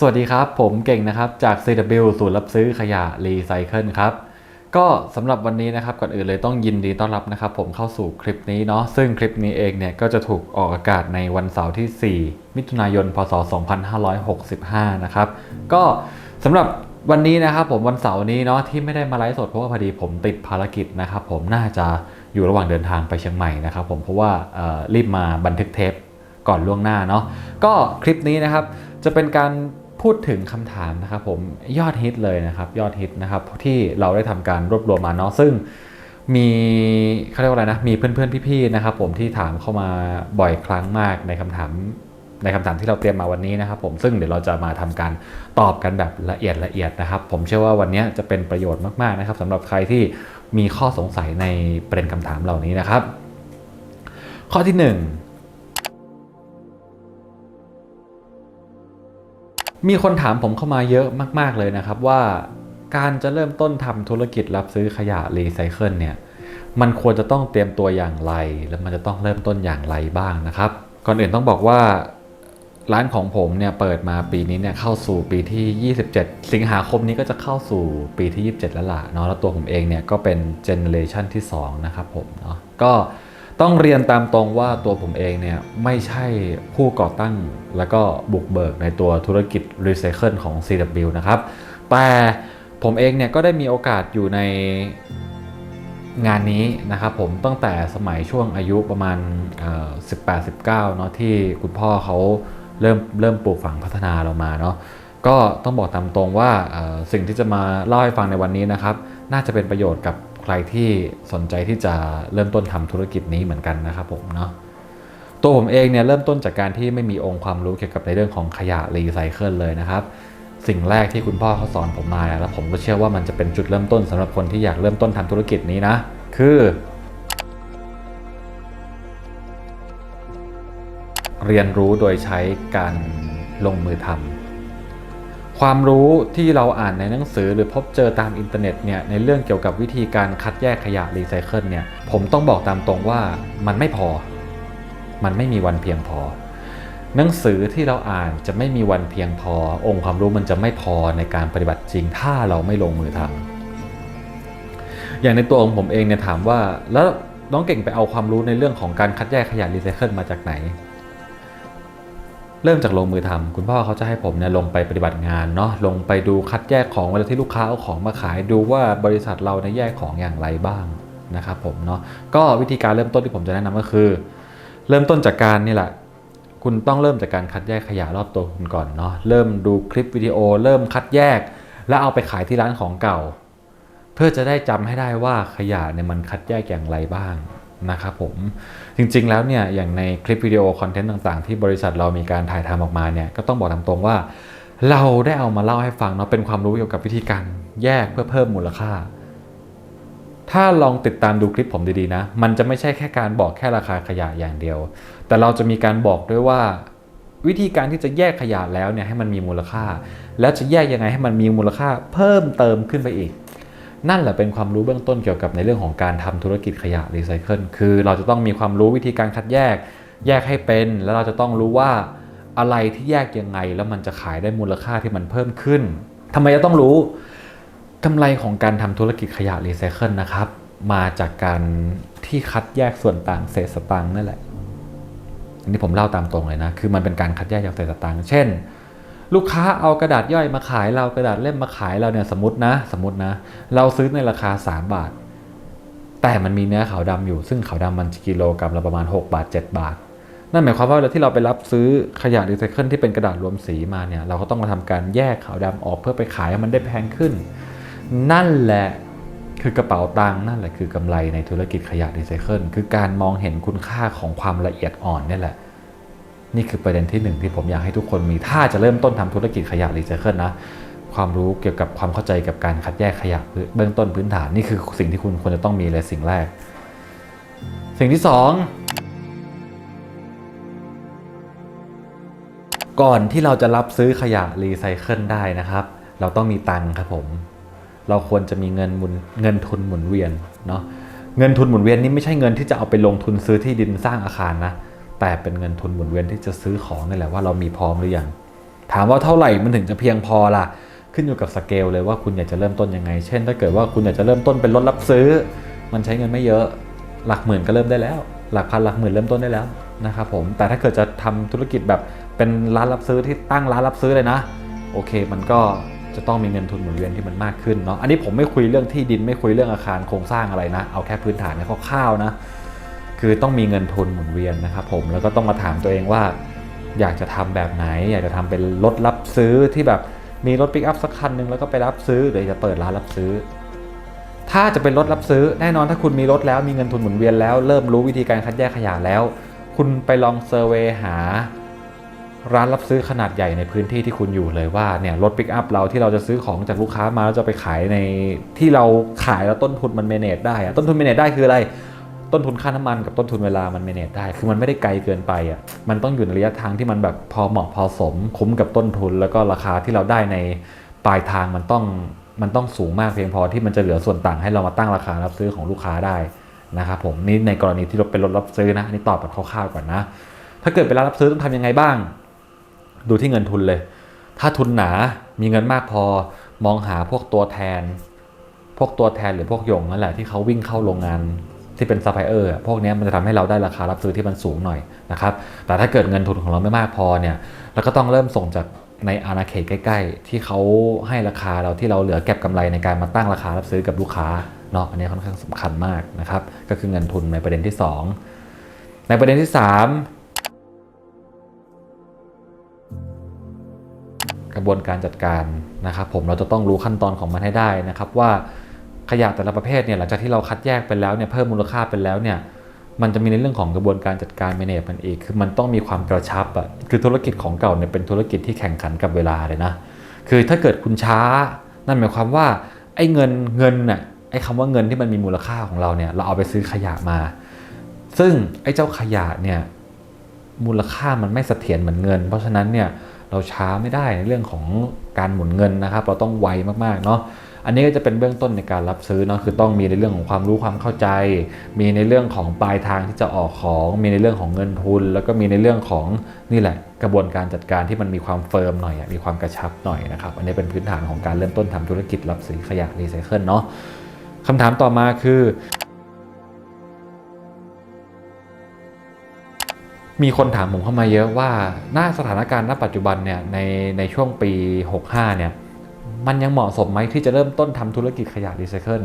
สวัสดีครับ ผมเก่งนะครับ จาก CW ศูนย์รับซื้อขยะรีไซเคิลครับ ก็สำหรับวันนี้นะครับก่อนอื่นเลยต้องยินดีต้อนรับนะครับ ผมเข้าสู่คลิปนี้เนาะซึ่งคลิปนี้เองเนี่ย ก็จะถูกออกอากาศในวันเสาร์ที่ 4 มิถุนายน พศ 2565 นะครับ ก็สำหรับวันนี้นะครับผมวันเสาร์นี้เนาะที่ไม่ได้มาไลฟ์สดเพราะว่าพอดีผมติดภารกิจนะครับผมน่าจะอยู่ระหว่างเดินทางไปเชียงใหม่นะครับผมเพราะว่ารีบมาบันทึกเทปก่อนล่วงหน้าเนาะก็คลิปนี้นะครับจะเป็นการ พูดถึงคำถามนะครับผมยอดฮิตเลยนะครับยอดฮิตนะครับที่เราได้ทำการรวบรวมมาเนาะซึ่งมีเขาเรียกว่าอะไรนะมีเพื่อนๆพี่ๆนะครับผมที่ถามเข้ามาบ่อยครั้งมากในคำถามในคำถามที่เราเตรียมมาวันนี้นะครับผมซึ่งเดี๋ยวเราจะมาทำการตอบกันแบบละเอียดละเอียดนะครับ ผมเชื่อว่าวันนี้จะเป็นประโยชน์มากๆนะครับสำหรับใครที่มีข้อสงสัยในประเด็นคำถามเหล่านี้นะครับ ข้อที่ 1 มีคนถามผมเข้ามาเยอะมาก ๆ เลยนะครับว่าการจะเริ่มต้นทำธุรกิจรับซื้อขยะรีไซเคิลเนี่ยมันควรจะต้องเตรียมตัวอย่างไร และมันจะต้องเริ่มต้นอย่างไรบ้างนะครับ ก่อนอื่นต้องบอกว่าร้านของผมเนี่ยเปิดมาปีนี้เนี่ยเข้าสู่ปีที่ 27 สิงหาคมนี้ก็จะเข้าสู่ปีที่ 27 แล้วล่ะเนาะแล้วตัวผมเองเนี่ยก็เป็นเจเนเรชันที่2นะครับผมเนาะก็ ต้องเรียนตามตรงว่าตัวผมเองเนี่ยไม่ใช่ผู้ก่อตั้งแล้วก็บุกเบิกในตัวธุรกิจรีไซเคิลของ CW นะครับ แต่ผมเองเนี่ยก็ได้มีโอกาสอยู่ในงานนี้นะครับผมตั้งแต่สมัยช่วงอายุประมาณ 18-19เนาะที่คุณพ่อเขาเริ่มเริ่มปลูกฝังพัฒนาเรามาเนาะก็ต้องบอกตามตรงว่าสิ่งที่จะมาเล่าให้ฟังในวันนี้นะครับ น่าจะเป็นประโยชน์กับ รที่สนใจที่จะเริ่มต้นทำธุรกิจนี้เหมือนกันนะครับผมเนาะตัวผมเองเนี่ยเริ่มต้นจากการที่ไม่มีองค์ความรู้เกี่ยวกับในเรื่องของขยะรีไซเคิลเลยนะครับ สิ่งแรกที่คุณพ่อเขาสอนผมมาแล้วผมก็เชื่อว่ามันจะเป็นจุดเริ่มต้นสำหรับคนที่อยากเริ่มต้นทำธุรกิจนี้นะ คือ เรียนรู้โดยใช้การลงมือทำ ความรู้ที่เราอ่านในหนังสือหรือพบเจอตามอินเทอร์เน็ตเนี่ยในเรื่องเกี่ยวกับวิธีการคัดแยกขยะรีไซเคิลเนี่ยผมต้องบอกตามตรงว่ามันไม่พอ มันไม่มีวันเพียงพอ หนังสือที่เราอ่านจะไม่มีวันเพียงพอ องค์ความรู้มันจะไม่พอในการปฏิบัติจริง ถ้าเราไม่ลงมือทำอย่างในตัวองผมเองเนี่ยถามว่า แล้วน้องเก่งไปเอาความรู้ในเรื่องของการคัดแยกขยะรีไซเคิลมาจากไหน เริ่มจากลงมือทำคุณพ่อเขาจะให้ผมเนี่ยลงไปปฏิบัติงานเนาะลงไปดูคัดแยกของเวลาที่ลูกค้าเอาของมาขายดูว่าบริษัทเราในยแยกของอย่างไรบ้างนะครับผมเนาะก็วิธีการเริ่มต้นที่ผมจะแนะนำก็คือ เริ่มต้นจากการนี่แหละคุณต้องเริ่มจากการคัดแยกขยะรอบตัวคุณก่อนเนาะเริ่มดูคลิปวิดีโอ เริ่มคัดแยก แล้วเอาไปขายที่ร้านของเก่า เพื่อจะได้จำให้ได้ว่าขยะเนี่ยมันคัดแยกอย่างไรบ้าง นะครับผมจริงๆแล้วเนี่ยอย่างในคลิปวิดีโอคอนเทนต์ต่างๆ ที่บริษัทเรามีการถ่ายทำออกมาเนี่ยก็ต้องบอกตามตรงว่า เราได้เอามาเล่าให้ฟังเนาะเป็นความรู้เกี่ยวกับวิธีการแยกเพื่อเพิ่มมูลค่า ถ้าลองติดตามดูคลิปผมดีๆนะ มันจะไม่ใช่แค่การบอกแค่ราคาขยะอย่างเดียว แต่เราจะมีการบอกด้วยว่าวิธีการที่จะแยกขยะแล้วเนี่ยให้มันมีมูลค่า แล้วจะแยกยังไงให้มันมีมูลค่าเพิ่มเติมขึ้นไปอีก นั่นแหละเป็นความรู้เบื้องต้นเกี่ยวกับในเรื่องของการทำธุรกิจขยะรีไซเคิลคือเราจะต้องมีความรู้วิธีการคัดแยก แยกให้เป็น แล้วเราจะต้องรู้ว่าอะไรที่แยกยังไง แล้วมันจะขายได้มูลค่าที่มันเพิ่มขึ้นทำไมจะต้องรู้กำไรของการทำธุรกิจขยะรีไซเคิลนะครับ มาจากการที่คัดแยกส่วนต่างเศษสตังค์นั่นแหละอันนี้ผมเล่าตามตรงเลยนะ คือมันเป็นการคัดแยกจากเศษสตังค์เช่น ลูกค้าเอากระดาษย่อยมาขายเรากระดาษเล่มมาขายเราเนี่ยสมมตินะ สมมตินะ เราซื้อในราคา 3 บาท แต่มันมีเนื้อขาวดำอยู่ ซึ่งขาวดำมันกิโลกรัมละประมาณ 6 บาท 7 บาท นั่นหมายความว่าเวลาที่เราไปรับซื้อขยะรีไซเคิลที่เป็นกระดาษรวมสีมาเนี่ยเราก็ต้องมาทำการแยกขาวดำออกเพื่อไปขายให้มันได้แพงขึ้น นั่นแหละคือกระเป๋าตังค์นั่นแหละคือกำไรในธุรกิจขยะรีไซเคิลคือการมองเห็นคุณค่าของความละเอียดอ่อนนี่แหละ นี่คือประเด็นที่หนึ่งที่ผมอยากให้ทุกคนมี ถ้าจะเริ่มต้นทำธุรกิจขยะรีไซเคิลนะ ความรู้เกี่ยวกับความเข้าใจกับการคัดแยกขยะเบื้องต้นพื้นฐาน นี่คือสิ่งที่คุณควรจะต้องมีเลยสิ่งแรก สิ่งที่สองก่อนที่เราจะรับซื้อขยะรีไซเคิลได้นะครับ เราต้องมีตังค์ครับผม เราควรจะมีเงินมุนเงินทุนหมุนเวียนเนาะเงินทุนหมุนเวียนนี่ไม่ใช่เงินที่จะเอาไปลงทุนซื้อที่ดินสร้างอาคารนะ แต่เป็นเงินทุนหมุนเวียนที่จะซื้อของนี่แหละว่าเรามีพร้อมหรือยัง ถามว่าเท่าไหร่มันถึงจะเพียงพอล่ะ ขึ้นอยู่กับสเกลเลยว่าคุณอยากจะเริ่มต้นยังไง เช่น ถ้าเกิดว่าคุณอยากจะเริ่มต้นเป็นรถรับซื้อ มันใช้เงินไม่เยอะ หลักหมื่นก็เริ่มได้แล้ว หลักพันหลักหมื่นเริ่มต้นได้แล้วนะครับผม แต่ถ้าเกิดจะทำธุรกิจแบบเป็นร้านรับซื้อที่ตั้งร้านรับซื้อเลยนะ โอเค มันก็จะต้องมีเงินทุนหมุนเวียนที่มันมากขึ้นเนาะ อันนี้ผมไม่คุยเรื่องที่ดินไม่คุยเรื่องอาคารโครงสร้างอะไรนะ เอาแค่พื้นฐานคร่าวๆนะ คือต้องมีเงินทุนหมุนเวียนนะครับผมแล้วก็ต้องมาถามตัวเองว่า อยากจะทำแบบไหน อยากจะทำเป็นรถรับซื้อที่แบบมีรถปิกอัพสักคันหนึ่งแล้วก็ไปรับซื้อหรือจะเปิดร้านรับซื้อ ถ้าจะเป็นรถรับซื้อแน่นอนถ้าคุณมีรถแล้วมีเงินทุนหมุนเวียนแล้วเริ่มรู้วิธีการคัดแยกขยะแล้ว คุณไปลองเซอร์เวยหาร้านรับซื้อขนาดใหญ่ในพื้นที่ที่คุณอยู่เลยว่าเนี่ยรถปิกอัพเราที่เราจะซื้อของจากลูกค้ามาแล้วจะไปขายในที่เราขายแล้วต้นทุนมันเมเนจได้อะต้นทุนเมเนจได้คืออะไร ต้นทุนค่าน้ำมันกับต้นทุนเวลามันเมเนจได้ คือมันไม่ได้ไกลเกินไปอะ มันต้องอยู่ในระยะทางที่มันแบบพอเหมาะพอสม คุ้มกับต้นทุน แล้วก็ราคาที่เราได้ในปลายทางมันต้องมันต้องสูงมากเพียงพอที่มันจะเหลือส่วนต่างให้เรามาตั้งราคารับซื้อของลูกค้าได้นะครับผมนี่ในกรณีที่เราเป็นรถรับซื้อนะอันนี่ตอบแบบคร่าวๆก่อนนะ ถ้าเกิดเป็นร้านรับซื้อต้องทำยังไงบ้าง ดูที่เงินทุนเลย ถ้าทุนหนามีเงินมากพอมองหาพวกตัวแทน พวกตัวแทนหรือพวกยงนั่นแหละที่เขาวิ่งเข้าโรงงาน ที่เป็นซัพพลายเออร์พวกนี้มันจะทำให้เราได้ราคารับซื้อที่มันสูงหน่อยนะครับ แต่ถ้าเกิดเงินทุนของเราไม่มากพอเนี่ยเราก็ต้องเริ่มส่งจากในอาณาเขตใกล้ ๆ ที่เขาให้ราคาเราที่เราเหลือเก็บกำไรในการมาตั้งราคารับซื้อกับลูกค้าเนาะอันนี้ค่อนข้างสำคัญมากนะครับ ก็คือเงินทุนในประเด็นที่สองในประเด็นที่สามกระบวนการจัดการนะครับ ผมเราจะต้องรู้ขั้นตอนของมันให้ได้นะครับว่า ขยะแต่ละประเภทเนี่ยหลังจากที่เราคัดแยกไปแล้วเนี่ยเพิ่มมูลค่าไปแล้วเนี่ยมันจะมีในเรื่องของกระบวนการจัดการ manage มันอีก คือมันต้องมีความกระชับอะคือธุรกิจของเก่าเนี่ยเป็นธุรกิจที่แข่งขันกับเวลาเลยนะ คือถ้าเกิดคุณช้า นั่นหมายความว่าไอ้เงินเงินน่ะไอ้คำว่าเงินที่มันมีมูลค่าของเราเนี่ยเราเอาไปซื้อขยะมา ซึ่งไอ้เจ้าขยะเนี่ยมูลค่ามันไม่เสถียรเหมือนเงิน เพราะฉะนั้นเนี่ยเราช้าไม่ได้ในเรื่องของการหมุนเงินนะครับ เราต้องไวมากๆเนาะ อันนี้ก็จะเป็นเบื้องต้นในการรับซื้อเนาะคือต้องมีในเรื่องของความรู้ความเข้าใจ มีในเรื่องของปลายทางที่จะออกของ มีในเรื่องของเงินทุน แล้วก็มีในเรื่องของนี่แหละ กระบวนการจัดการที่มันมีความเฟิร์มหน่อยมีความกระชับหน่อยนะครับอันนี้เป็นพื้นฐานของการเริ่มต้นทำธุรกิจรับซื้อขยะรีไซเคิลเนาะคำถามต่อมาคือมีคนถามผมเข้ามาเยอะว่า หน้าสถานการณ์ณปัจจุบันเนี่ยในในช่วงปี 65 เนี่ย มันยังเหมาะสมไหมที่จะเริ่มต้นทำธุรกิจขยะรีไซเคิล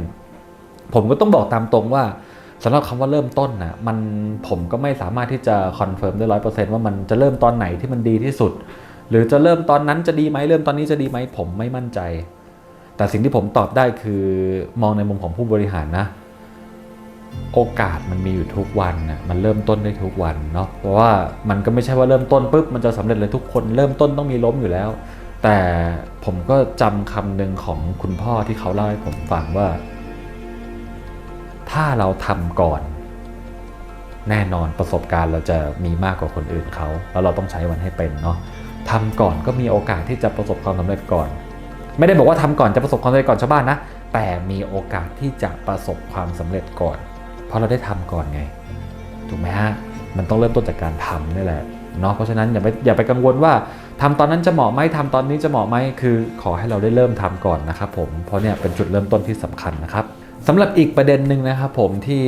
ผมก็ต้องบอกตามตรงว่าสำหรับคำว่าเริ่มต้นนะมันผมก็ไม่สามารถที่จะคอนเฟิร์มได้ร้อยเปอร์เซ็นต์ว่ามันจะเริ่มตอนไหนที่มันดีที่สุด หรือจะเริ่มตอนนั้นจะดีไหมเริ่มตอนนี้จะดีไหมผมไม่มั่นใจ แต่สิ่งที่ผมตอบได้คือมองในมุมของผู้บริหารนะ โอกาสมันมีอยู่ทุกวันนะมันเริ่มต้นได้ทุกวันเนาะเพราะว่ามันก็ไม่ใช่ว่าเริ่มต้นปุ๊บมันจะสำเร็จเลยทุกคน เริ่มต้นต้องมีล้มอยู่แล้ว แต่ผมก็จำคำหนึ่งของคุณพ่อที่เขาเล่าให้ผมฟังว่า ถ้าเราทำก่อน แน่นอนประสบการณ์เราจะมีมากกว่าคนอื่นเขา แล้วเราต้องใช้มันให้เป็นเนาะทำก่อนก็มีโอกาสที่จะประสบความสำเร็จก่อน ไม่ได้บอกว่าทำก่อนจะประสบความสำเร็จก่อนชาวบ้านนะ แต่มีโอกาสที่จะประสบความสำเร็จก่อน เพราะเราได้ทำก่อนไง ถูกไหมฮะ มันต้องเริ่มต้นจากการทำนี่แหละเนาะ เพราะฉะนั้นอย่าไปอย่าไปกังวลว่า ทำตอนนั้นจะเหมาะไหมทำตอนนี้จะเหมาะไหมคือขอให้เราได้เริ่มทำก่อนนะครับผมเพราะเนี่ยเป็นจุดเริ่มต้นที่สำคัญนะครับสำหรับอีกประเด็นหนึ่งนะครับผมที่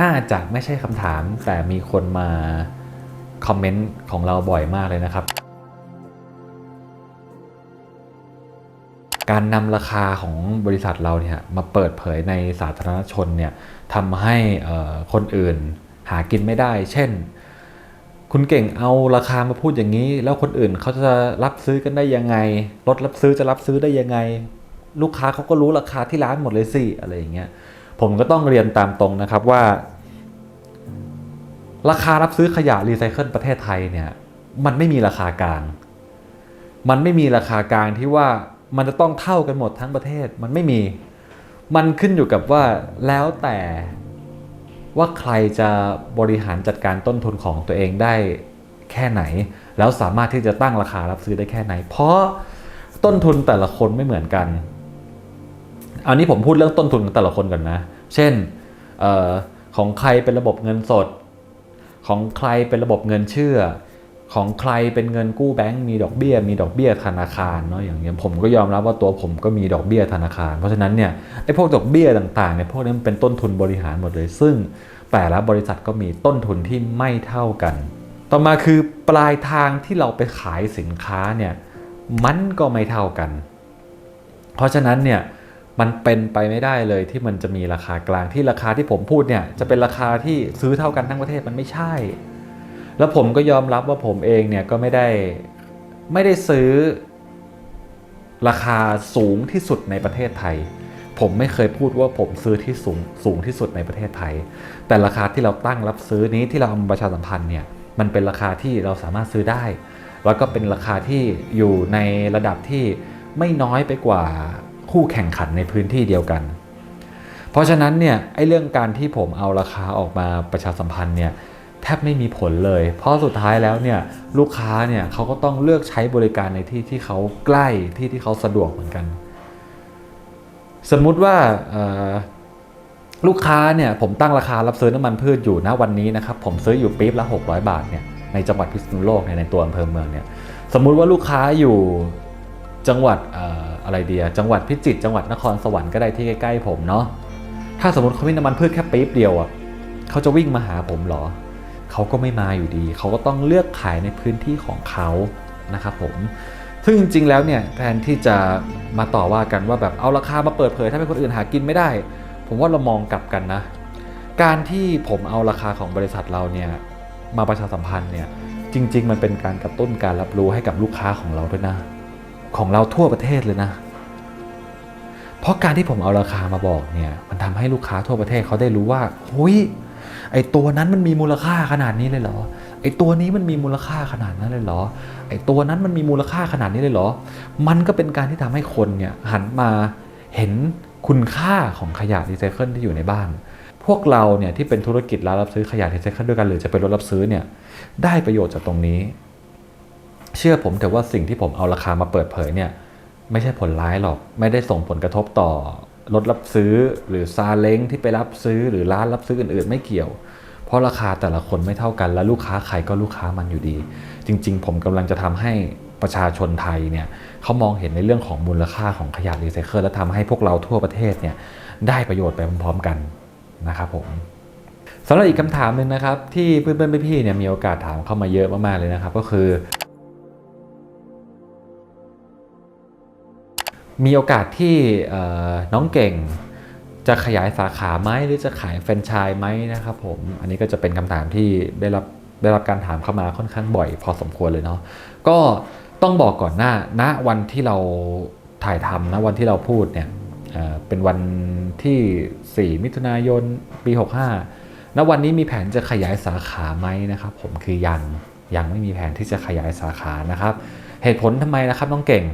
น่าจะไม่ใช่คำถาม แต่มีคนมาคอมเมนต์ของเราบ่อยมากเลยนะครับ การนำราคาของบริษัทเราเนี่ยมาเปิดเผยในสาธารณชนเนี่ยทำให้คนอื่นหากินไม่ได้ เช่น คุณเก่งเอาราคามาพูดอย่างนี้ แล้วคนอื่นเขาจะรับซื้อกันได้ยังไง รถรับซื้อจะรับซื้อได้ยังไง ลูกค้าเขาก็รู้ราคาที่ร้านหมดเลยสิอะไรอย่างเงี้ยผมก็ต้องเรียนตามตรงนะครับว่า ราคารับซื้อขยะรีไซเคิลประเทศไทยเนี่ยมันไม่มีราคากลาง มันไม่มีราคากลางที่ว่ามันจะต้องเท่ากันหมดทั้งประเทศมันไม่มี มันขึ้นอยู่กับว่าแล้วแต่ ว่าใครจะบริหารจัดการต้นทุนของตัวเองได้แค่ไหน แล้วสามารถที่จะตั้งราคารับซื้อได้แค่ไหน เพราะต้นทุนแต่ละคนไม่เหมือนกัน อันนี้ผมพูดเรื่องต้นทุนของแต่ละคนก่อนนะ เช่นออของใครเป็นระบบเงินสด ของใครเป็นระบบเงินเชื่อ ของใครเป็นเงินกู้แบงก์มีดอกเบี้ย มีดอกเบี้ยธนาคารเนาะอย่างเงี้ยผมก็ยอมรับว่าตัวผมก็มีดอกเบี้ยธนาคาร เพราะฉะนั้นเนี่ยไอ้พวกดอกเบี้ยต่างๆเนี่ยพวกนี้มันเป็นต้นทุนบริหารหมดเลย ซึ่งแต่ละบริษัทก็มีต้นทุนที่ไม่เท่ากัน ต่อมาคือปลายทางที่เราไปขายสินค้าเนี่ยมันก็ไม่เท่ากัน เพราะฉะนั้นเนี่ยมันเป็นไปไม่ได้เลยที่มันจะมีราคากลางที่ราคาที่ผมพูดเนี่ยจะเป็นราคาที่ซื้อเท่ากันทั้งประเทศมันไม่ใช่ แล้วผมก็ยอมรับว่าผมเองเนี่ยก็ไม่ได้ไม่ได้ซื้อราคาสูงที่สุดในประเทศไทย ผมไม่เคยพูดว่าผมซื้อที่สูงสูงที่สุดในประเทศไทย แต่ราคาที่เราตั้งรับซื้อนี้ที่เราเอาประชาสัมพันธ์เนี่ยมันเป็นราคาที่เราสามารถซื้อได้ แล้วก็เป็นราคาที่อยู่ในระดับที่ไม่น้อยไปกว่าคู่แข่งขันในพื้นที่เดียวกัน เพราะฉะนั้นเนี่ยไอ้เรื่องการที่ผมเอาราคาออกมาประชาสัมพันธ์เนี่ย แทบไม่มีผลเลย เพราะสุดท้ายแล้วเนี่ยลูกค้าเนี่ยเขาก็ต้องเลือกใช้บริการในที่ที่เขาใกล้ที่ที่เขาสะดวกเหมือนกัน สมมุติว่าลูกค้าเนี่ยผมตั้งราคารับซื้อน้ำมันพืชอยู่นะวันนี้นะครับผมซื้ออยู่ปี๊บละ 600 บาทเนี่ยในจังหวัดพิษณุโลกเนี่ยในตัวอำเภอเมืองเนี่ยสมมุติว่าลูกค้าอยู่จังหวัดออะไรเดียจังหวัดพิจิตรจังหวัดนครสวรรค์ก็ได้ที่ใกล้ๆผมเนาะถ้าสมมติเขามีน้ำมันพืชแค่ปี๊บเดียวอะเขาจะวิ่งมาหาผมเหรอ เขาก็ไม่มาอยู่ดี เขาก็ต้องเลือกขายในพื้นที่ของเขานะครับผมซึ่งจริงๆ แล้วเนี่ยแทนที่จะมาต่อว่ากันว่าแบบเอาราคามาเปิดเผยถ้าเป็นคนอื่นหากินไม่ได้ ผมว่าเรามองกลับกันนะ การที่ผมเอาราคาของบริษัทเราเนี่ยมาประชาสัมพันธ์เนี่ยจริง ๆ มันเป็นการกระตุ้นการรับรู้ให้กับลูกค้าของเราด้วยนะ ของเราทั่วประเทศเลยนะ เพราะการที่ผมเอาราคามาบอกเนี่ยมันทำให้ลูกค้าทั่วประเทศเขาได้รู้ว่าหุย ไอตัวนั้นมันมีมูลค่าขนาดนี้เลยเหรอ ไอตัวนี้มันมีมูลค่าขนาดนั้นเลยเหรอ ไอตัวนั้นมันมีมูลค่าขนาดนี้เลยเหรอ มันก็เป็นการที่ทำให้คนเนี่ยหันมาเห็นคุณค่าของขยะรีไซเคิลที่อยู่ในบ้าน พวกเราเนี่ยที่เป็นธุรกิจร้านรับซื้อขยะรีไซเคิลด้วยกันหรือจะเป็นรถรับซื้อเนี่ยได้ประโยชน์จากตรงนี้ เชื่อผมแต่ว่าสิ่งที่ผมเอาราคามาเปิดเผยเนี่ยไม่ใช่ผลร้ายหรอก ไม่ได้ส่งผลกระทบต่อ รถรับซื้อหรือซาเล้งที่ไปรับซื้อหรือร้านรับซื้ออื่น ๆ ไม่เกี่ยว เพราะราคาแต่ละคนไม่เท่ากัน และลูกค้าใครก็ลูกค้ามันอยู่ดี จริง ๆ ผมกำลังจะทำให้ประชาชนไทยเนี่ยเขามองเห็นในเรื่องของมูลค่าของขยะรีไซเคิลและทำให้พวกเราทั่วประเทศเนี่ยได้ประโยชน์ไปพร้อม ๆ กันนะครับผมสำหรับอีกคำถามหนึ่งนะครับที่เพื่อนๆพี่ๆเนี่ยมีโอกาสถามเข้ามาเยอะมากๆเลยนะครับ ก็คือ มีโอกาสที่น้องเก่งจะขยายสาขาไหมหรือจะขายแฟรนไชส์ไหมนะครับผม อันนี้ก็จะเป็นคำถามที่ได้รับได้รับการถามเข้ามาค่อนข้างบ่อย พอสมควรเลยเนาะก็ต้องบอกก่อนหน้าณวันที่เราถ่ายทำนะวันที่เราพูดเนี่ยเอ่อเป็นวันที่ 4 มิถุนายนปี 65ณวันนี้มีแผนจะขยายสาขาไหมนะครับผมคือยังยังไม่มีแผนที่จะขยายสาขานะครับ เหตุผลทำไมนะครับน้องเก่ง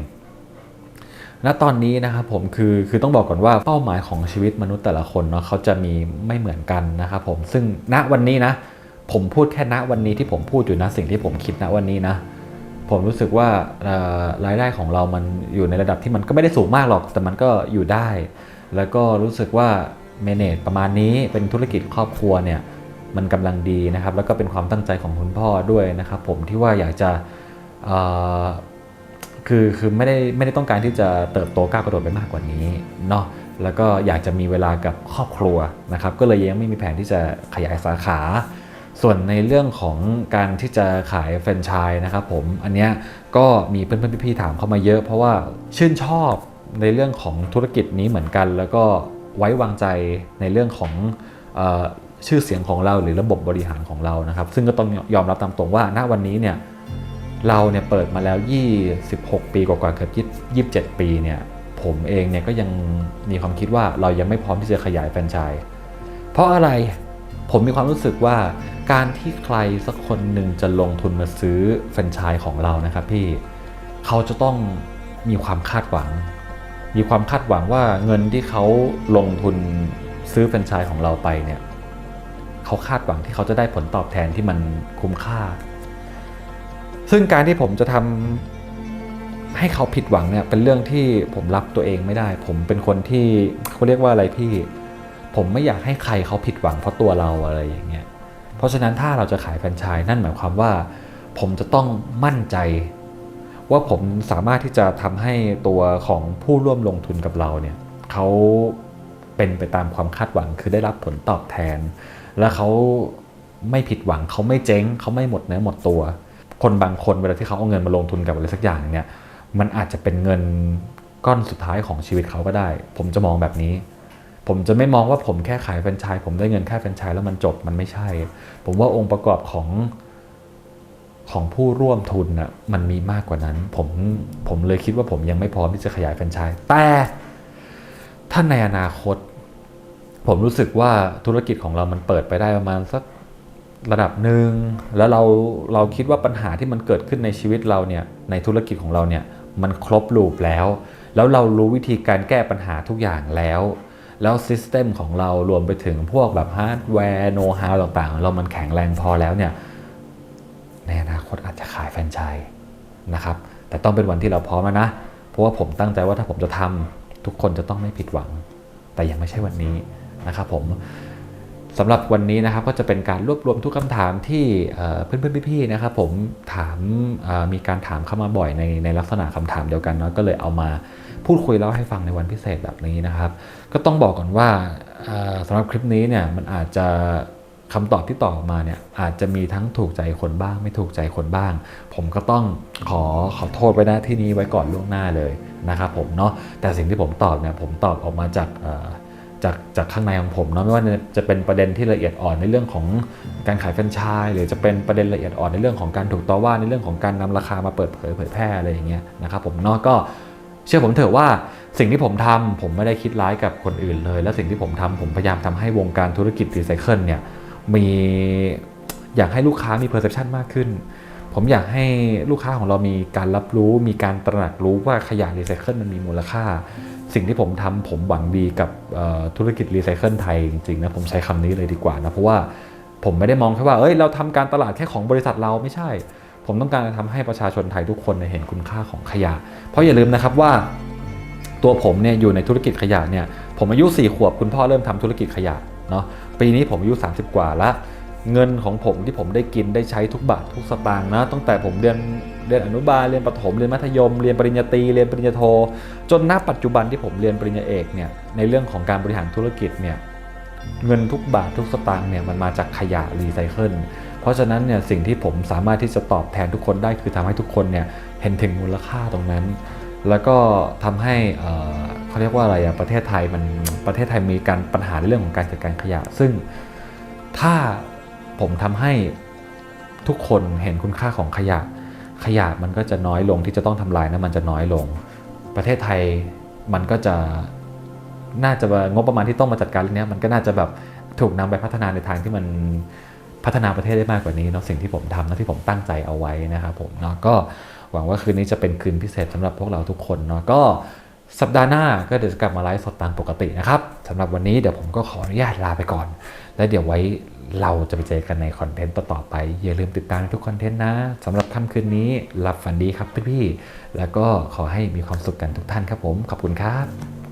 ณตอนนี้นะครับผมคือคือต้องบอกก่อนว่าเป้าหมายของชีวิตมนุษย์แต่ละคนเนาะเขาจะมีไม่เหมือนกันนะครับผมซึ่งณวันนี้นะ ผมพูดแค่ณวันนี้ที่ผมพูดอยู่นะสิ่งที่ผมคิดณวันนี้นะ ผมรู้สึกว่ารายได้ของเรามันอยู่ในระดับที่มันก็ไม่ได้สูงมากหรอก แต่มันก็อยู่ได้ แล้วก็รู้สึกว่าเมเนจประมาณนี้เป็นธุรกิจครอบครัวเนี่ยมันกำลังดีนะครับ แล้วก็เป็นความตั้งใจของคุณพ่อด้วยนะครับ ผมที่ว่าอยากจะ คือคือไม่ได้ไม่ได้ต้องการที่จะเติบโตก้าวกระโดดไปมากกว่านี้เนาะแล้วก็อยากจะมีเวลากับครอบครัวนะครับ ก็เลยยังไม่มีแผนที่จะขยายสาขา ส่วนในเรื่องของการที่จะขายแฟรนไชส์นะครับผมอันเนี้ยก็มีเพื่อนๆพี่ๆถามเข้ามาเยอะ เพราะว่าชื่นชอบในเรื่องของธุรกิจนี้เหมือนกัน แล้วก็ไว้วางใจในเรื่องของออชื่อเสียงของเราหรือระบบบริหารของเรานะครับ ซึ่งก็ต้องยอมรับตามตรงว่าณวันนี้เนี่ย เราเนี่ยเปิดมาแล้ว 26 ปีกว่าๆเกือบ27 ปีเนี่ยผมเองเนี่ยก็ยังมีความคิดว่าเรายังไม่พร้อมที่จะขยายแฟรนไชส์เพราะอะไรผมมีความรู้สึกว่าการที่ใครสักคนหนึ่งจะลงทุนมาซื้อแฟรนไชส์ของเรานะครับพี่เขาจะต้องมีความคาดหวัง มีความคาดหวังว่าเงินที่เขาลงทุนซื้อแฟรนไชส์ของเราไปเนี่ยเขาคาดหวังที่เขาจะได้ผลตอบแทนที่มันคุ้มค่า ซึ่งการที่ผมจะทำให้เขาผิดหวังเนี่ยเป็นเรื่องที่ผมรับตัวเองไม่ได้ ผมเป็นคนที่เขาเรียกว่าอะไรพี่ ผมไม่อยากให้ใครเขาผิดหวังเพราะตัวเราอะไรอย่างเงี้ยเพราะฉะนั้นถ้าเราจะขายแฟรนไชส์นั่นหมายความว่า ผมจะต้องมั่นใจ ว่าผมสามารถที่จะทำให้ตัวของผู้ร่วมลงทุนกับเราเนี่ยเขาเป็นไปตามความคาดหวังคือได้รับผลตอบแทน และเขาไม่ผิดหวังเขาไม่เจ๊งเขาไม่หมดเนื้อหมดตัว คนบางคนเวลาที่เขาเอาเงินมาลงทุนกับอะไรสักอย่างเนี่ยมันอาจจะเป็นเงินก้อนสุดท้ายของชีวิตเขาก็ได้ ผมจะมองแบบนี้ ผมจะไม่มองว่าผมแค่ขายแฟรนไชส์ผมได้เงินแค่แฟรนไชส์แล้วมันจบมันไม่ใช่ ผมว่าองค์ประกอบของของผู้ร่วมทุนน่ะมันมีมากกว่านั้น ผมผมเลยคิดว่าผมยังไม่พร้อมที่จะขยายแฟรนไชส์แต่ถ้าในอนาคต ผมรู้สึกว่าธุรกิจของเรามันเปิดไปได้ประมาณสัก ระดับหนึ่งแล้วเราเราคิดว่าปัญหาที่มันเกิดขึ้นในชีวิตเราเนี่ยในธุรกิจของเราเนี่ยมันครบลูปแล้ว แล้วเรารู้วิธีการแก้ปัญหาทุกอย่างแล้ว แล้วซิสเต็มของเรารวมไปถึงพวกแบบฮาร์ดแวร์โน้ตฮาวต่างๆ เรามันแข็งแรงพอแล้วเนี่ยในอนาคตอาจจะขายแฟรนไชส์นะครับ แต่ต้องเป็นวันที่เราพร้อมแล้วนะ เพราะว่าผมตั้งใจว่าถ้าผมจะทำทุกคนจะต้องไม่ผิดหวัง แต่ยังไม่ใช่วันนี้นะครับผม สำหรับวันนี้นะครับก็จะเป็นการรวบรวมทุกคำถามที่เอ่อเพื่อนๆพี่ๆนะครับผมถามมีการถามเข้ามาบ่อยในในลักษณะคำถามเดียวกันเนาะก็เลยเอามาพูดคุยเล่าให้ฟังในวันพิเศษแบบนี้นะครับ ก็ต้องบอกก่อนว่าสำหรับคลิปนี้เนี่ยมันอาจจะคำตอบที่ตอบมาเนี่ยอาจจะมีทั้งถูกใจคนบ้าง ไม่ถูกใจคนบ้าง ผมก็ต้องขอขอโทษไว้นะที่นี้ไว้ก่อนล่วงหน้าเลยนะครับผมเนาะแต่สิ่งที่ผมตอบเนี่ยผมตอบออกมาจาก จากจากข้างในของผมเนาะไม่ว่าจะเป็นประเด็นที่ละเอียดอ่อนในเรื่องของการขายแฟรนไชส์หรือจะเป็นประเด็นละเอียดอ่อนในเรื่องของการถูกต่อว่าในเรื่องของการนำราคามาเปิดเผยเผยแพร่อะไรอย่างเงี้ยนะครับผมเนาะก็เชื่อผมเถอะว่าสิ่งที่ผมทำผมไม่ได้คิดร้ายกับคนอื่นเลย และสิ่งที่ผมทำผมพยายามทำให้วงการธุรกิจรีไซเคิลเนี่ยมีอยากให้ลูกค้ามี perception มากขึ้น ผมอยากให้ลูกค้าของเรามีการรับรู้ มีการตระหนักรู้ว่าขยะรีไซเคิลมันมีมูลค่า สิ่งที่ผมทำผมหวังดีกับธุรกิจรีไซเคิลไทยจริงๆนะผมใช้คำนี้เลยดีกว่านะเพราะว่าผมไม่ได้มองแค่ว่าเอ้ยเราทำการตลาดแค่ของบริษัทเราไม่ใช่ ผมต้องการจะทำให้ประชาชนไทยทุกคนเห็นคุณค่าของขยะ เพราะอย่าลืมนะครับว่า ตัวผมเนี่ยอยู่ในธุรกิจขยะเนี่ยผมอายุ 4 ขวบคุณพ่อเริ่มทำธุรกิจขยะเนาะปีนี้ผมอายุ 30 กว่าละเงินของผมที่ผมได้กินได้ใช้ทุกบาททุกสตางค์นะตั้งแต่ผมเรียน เรียนอนุบาลเรียนประถมเรียนมัธยม เรียนปริญญาตรีเรียนปริญญาโท จนณปัจจุบันที่ผมเรียนปริญญาเอกเนี่ยในเรื่องของการบริหารธุรกิจเนี่ยเงินทุกบาททุกสตางค์เนี่ยมันมาจากขยะรีไซเคิลเพราะฉะนั้นเนี่ยสิ่งที่ผมสามารถที่จะตอบแทนทุกคนได้คือทำให้ทุกคนเนี่ยเห็นถึงมูลค่าตรงนั้น แล้วก็ทำให้เอ่อเขาเรียกว่าอะไรอะประเทศไทยมันประเทศไทยมีการปัญหาในเรื่องของการจัดการขยะ ซึ่งถ้าผมทำให้ทุกคนเห็นคุณค่าของขยะ ขยะมันก็จะน้อยลงที่จะต้องทำลายนะมันจะน้อยลง ประเทศไทยมันก็จะน่าจะงบประมาณที่ต้องมาจัดการเรื่องนี้มันก็น่าจะแบบถูกนำไปพัฒนาในทางที่มันพัฒนาประเทศได้มากกว่านี้เนาะสิ่งที่ผมทำนะที่ผมตั้งใจเอาไว้นะครับผมเนาะก็หวังว่าคืนนี้จะเป็นคืนพิเศษสำหรับพวกเราทุกคนเนาะก็ สัปดาห์หน้าก็เดี๋ยวจะกลับมาไลฟ์สดตามปกตินะครับสำหรับวันนี้เดี๋ยวผมก็ขออนุญาตลาไปก่อน แล้วเดี๋ยวไว้เราจะไปเจอกันในคอนเทนต์ต่อๆไป อย่าลืมติดตามทุกคอนเทนต์นะสำหรับค่ำคืนนี้หลับฝันดีครับพี่ๆแล้วก็ขอให้มีความสุขกันทุกท่านครับผม ขอบคุณครับ